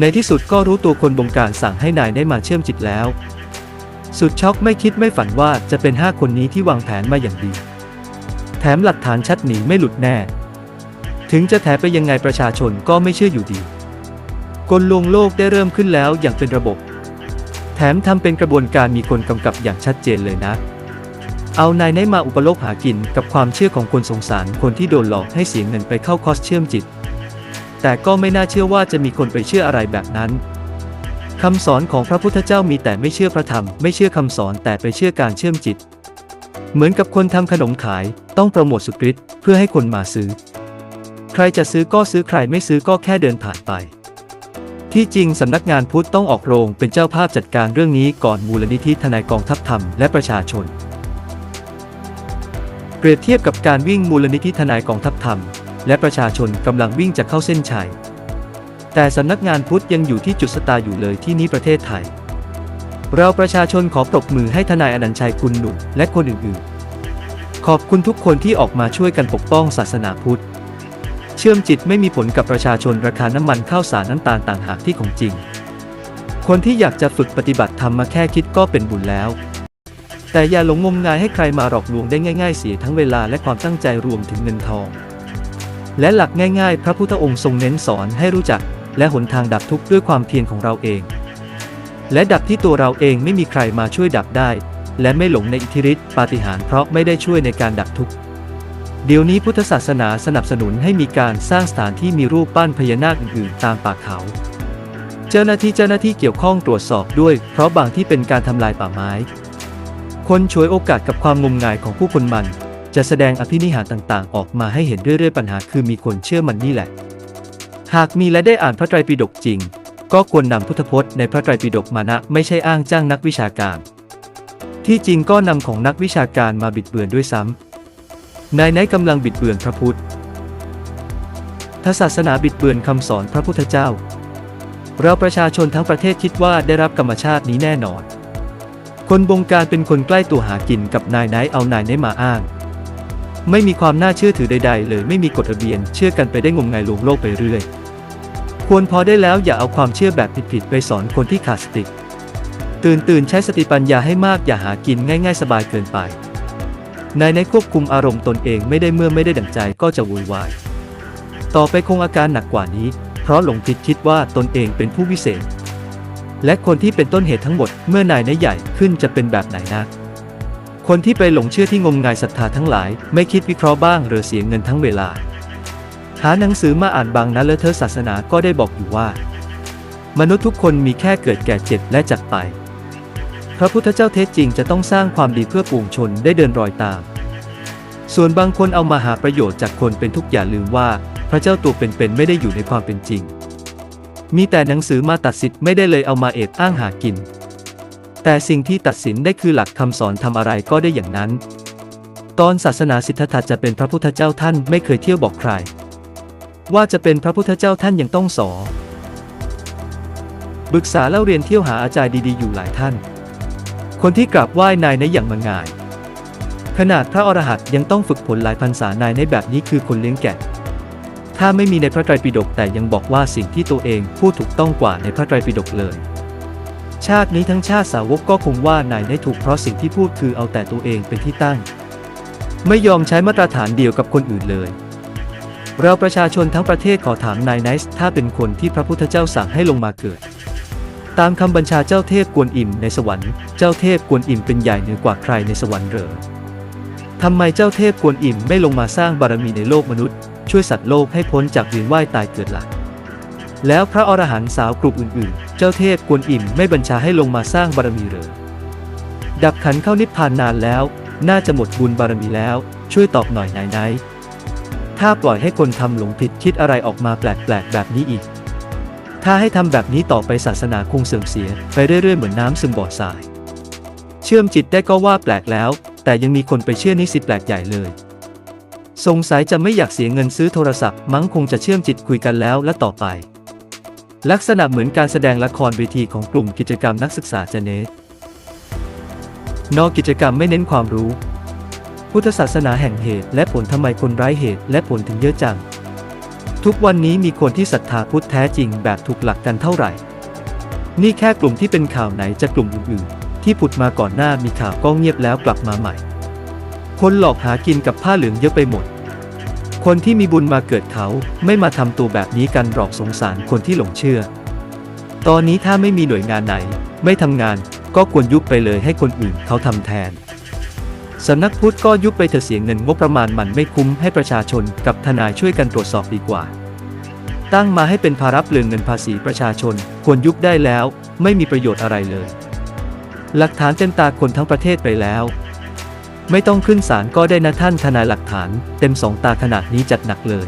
ในที่สุดก็รู้ตัวคนบงการสั่งให้นายได้มาเชื่อมจิตแล้ว สุดช็อกไม่คิดไม่ฝันว่าจะเป็นห้าคนนี้ที่วางแผนมาอย่างดี แถมหลักฐานชัดหนีไม่หลุดแน่ ถึงจะแถไปยังไงประชาชนก็ไม่เชื่ออยู่ดีกลลวงโลกได้เริ่มขึ้นแล้วอย่างเป็นระบบ แถมทำเป็นกระบวนการมีคนกำกับอย่างชัดเจนเลยนะ เอานายไนมาอุปโลกหากินกับความเชื่อของคนสงสารคนที่โดนหลอกให้เสียเงินไปเข้าคอสเชื่อมจิต แต่ก็ไม่น่าเชื่อว่าจะมีคนไปเชื่ออะไรแบบนั้นคำสอนของพระพุทธเจ้ามีแต่ไม่เชื่อพระธรรม ไม่เชื่อคำสอนแต่ไปเชื่อการเชื่อมจิต เหมือนกับคนทำขนมขาย ต้องโปรโมทสุดฤทธิ์เพื่อให้คนมาซื้อ ใครจะซื้อก็ซื้อใครไม่ซื้อก็แค่เดินผ่านไป ที่จริงสำนักงานพุทธต้องออกโรงเป็นเจ้าภาพจัดการเรื่องนี้ก่อนมูลนิธิทนายกองทัพธรรมและประชาชน เปรียบเทียบกับการวิ่งมูลนิธิทนายกองทัพธรรม และประชาชนกำลังวิ่งจะเข้าเส้นชัย แต่สำนักงานพุทธยังอยู่ที่จุดสตาร์อยู่เลยที่นี้ประเทศไทย เราประชาชนขอปรบมือให้ทนายอนันต์ชัยคุณหนุ่มและคนอื่นๆ ขอบคุณทุกคนที่ออกมาช่วยกันปกป้องศาสนาพุทธ เชื่อมจิตไม่มีผลกับประชาชนราคาน้ำมันข้าวสารน้ำตาลต่างหากที่ของจริง คนที่อยากจะฝึกปฏิบัติธรรมมาแค่คิดก็เป็นบุญแล้วแต่อย่าหลงงมงายให้ใครมาหลอกลวงได้ง่าย ๆ เสียทั้งเวลาและความตั้งใจรวมถึงเงินทอง และหลักง่ายๆ พระพุทธองค์ทรงเน้นสอนให้รู้จัก และหนทางดับทุกข์ด้วยความเพียรของเราเอง และดับที่ตัวเราเองไม่มีใครมาช่วยดับได้ และไม่หลงในอิทธิฤทธิปาฏิหาริย์เพราะไม่ได้ช่วยในการดับทุกข์เดี๋ยวนี้พุทธศาสนาสนับสนุนให้มีการสร้างสถานที่มีรูปปั้นพญานาคอื่นๆ ตามป่าเขา เจ้าหน้าที่เจ้าหน้าที่เกี่ยวข้องตรวจสอบด้วย เพราะบางที่เป็นการทำลายป่าไม้ คนฉวยโอกาสกับความงมงายของผู้คนมัน จะแสดงอภินิหารต่างๆ ออกมาให้เห็นเรื่อยๆปัญหาคือมีคนเชื่อมันนี่แหละ หากมีและได้อ่านพระไตรปิฎกจริง ก็ควรนำพุทธพจน์ในพระไตรปิฎกมานะไม่ใช่อ้างจ้างนักวิชาการ ที่จริงก็นำของนักวิชาการมาบิดเบือนด้วยซ้ำนายไนกำลังบิดเบือนพระพุทธทศาสนาบิดเบือนคำสอนพระพุทธเจ้า เราประชาชนทั้งประเทศคิดว่าได้รับกรรมชาตินี้แน่นอน คนบงการเป็นคนใกล้ตัวหากินกับนายไนเอานายไนท์มาอ้าง ไม่มีความน่าเชื่อถือใด ๆ เลยไม่มีกฎระเบียน เชื่อกันไปได้งมงายลวงโลกไปเรื่อย ควรพอได้แล้วอย่าเอาความเชื่อแบบผิดๆไปสอนคนที่ขาดสติ ตื่นตื่นใช้สติปัญญาให้มากอย่าหากินง่าย ๆ สบายเกินไปนายในควบคุมอารมณ์ตนเองไม่ได้เมื่อไม่ได้ดั่งใจก็จะวุ่นวาย ต่อไปคงอาการหนักกว่านี้ เพราะหลงผิดคิดว่าตนเองเป็นผู้วิเศษ และคนที่เป็นต้นเหตุทั้งหมดเมื่อนายในใหญ่ขึ้นจะเป็นแบบไหนนะ คนที่ไปหลงเชื่อที่งมงายศรัทธาทั้งหลาย ไม่คิดวิเคราะห์บ้างหรือเสียเงินทั้งเวลา หาหนังสือมาอ่านบางนั้นเลอะเทอะศาสนาก็ได้บอกอยู่ว่า มนุษย์ทุกคนมีแค่เกิดแก่เจ็บและจักไป พระพุทธเจ้าเทศจริงจะต้องสร้างความดีเพื่อปวงชนได้เดินรอยตาม ส่วนบางคนเอามาหาประโยชน์จากคนเป็นทุกอย่าลืมว่า พระเจ้าตัวเป็นๆไม่ได้อยู่ในความเป็นจริง มีแต่หนังสือมาตัดสิทธิ์ไม่ได้เลยเอามาเอบอ้างหากิน แต่สิ่งที่ตัดสินได้คือหลักคำสอนทำอะไรก็ได้อย่างนั้น ตอนศาสนาสิทธัตถะจะเป็นพระพุทธเจ้าท่านไม่เคยเที่ยวบอกใคร ว่าจะเป็นพระพุทธเจ้าท่านยังต้องสอบึกษาเล่าเรียนเที่ยวหาอาจารย์ดีๆอยู่หลายท่าน คนที่กราบไหว้นายในอย่างมังงาย ขนาดพระอรหันต์ยังต้องฝึกผลหลายพรรษานายในแบบนี้คือคนเลี้ยงแกะ ถ้าไม่มีในพระไตรปิฎกแต่ยังบอกว่าสิ่งที่ตัวเองพูดถูกต้องกว่าในพระไตรปิฎกเลย ชาตินี้ทั้งชาติสาวกก็คงว่านายได้ถูกเพราะสิ่งที่พูดคือเอาแต่ตัวเองเป็นที่ตั้ง ไม่ยอมใช้มาตรฐานเดียวกับคนอื่นเลย เราประชาชนทั้งประเทศขอถามนายไนซ์ถ้าเป็นคนที่พระพุทธเจ้าสั่งให้ลงมาเกิด ตามคำบัญชาเจ้าเทพกวนอิมในสวรรค์ เจ้าเทพกวนอิมเป็นใหญ่เหนือกว่าใครในสวรรค์เหรอทำไมเจ้าเทพกวนอิมไม่ลงมาสร้างบารมีในโลกมนุษย์ ช่วยสัตว์โลกให้พ้นจากเวียนว่ายตายเกิดหลัก แล้วพระอรหันต์สาวกลุ่มอื่นๆ เจ้าเทพกวนอิมไม่บัญชาให้ลงมาสร้างบารมีเหรอดับขันเข้านิพพานนานแล้ว น่าจะหมดบุญบารมีแล้ว ช่วยตอบหน่อยนายนท์ถ้าปล่อยให้คนทำหลงผิดคิดอะไรออกมาแปลกๆ แบบนี้อีก ถ้าให้ทำแบบนี้ต่อไปศาสนาคงเสื่อมเสีย ไปเรื่อยๆ เหมือนน้ำซึมบ่อทราย เชื่อมจิตได้ก็ว่าแปลกแล้ว แต่ยังมีคนไปเชื่อนี่สิแปลกใหญ่เลยสงสัยจะไม่อยากเสียเงินซื้อโทรศัพท์ มั้งคงจะเชื่อมจิตคุยกันแล้วและต่อไป ลักษณะเหมือนการแสดงละครเวทีของกลุ่มกิจกรรมนักศึกษาเจเนตนอกกิจกรรมไม่เน้นความรู้ พุทธศาสนาแห่งเหตุ และผลทำไมคนไร้เหตุและผลถึงเยอะจัง ทุกวันนี้มีคนที่ศรัทธาพุทธแท้จริงแบบถูกหลักกันเท่าไหร่ นี่แค่กลุ่มที่เป็นข่าวไหนจะกลุ่มอื่นๆ ที่ผุดมาก่อนหน้ามีข่าวก็เงียบแล้วกลับมาใหม่ คนหลอกหากินกับผ้าเหลืองเยอะไปหมด คนที่มีบุญมาเกิดเขาไม่มาทำตัวแบบนี้กันหรอกสงสารคนที่หลงเชื่อ ตอนนี้ถ้าไม่มีหน่วยงานไหน ไม่ทำงานก็ควรยุบไปเลยให้คนอื่นเขาทำแทนสำนักพุทธก็ยุบไปเถอะเสียงเงินงบประมาณมันไม่คุ้มให้ประชาชนกับทนายช่วยกันตรวจสอบดีกว่า ตั้งมาให้เป็นภาระเปลืองเงินภาษีประชาชน ควรยุบได้แล้ว ไม่มีประโยชน์อะไรเลย หลักฐานเต็มตาคนทั้งประเทศไปแล้ว ไม่ต้องขึ้นศาลก็ได้นะท่านทนายหลักฐาน เต็มสองตาขนาดนี้จัดหนักเลย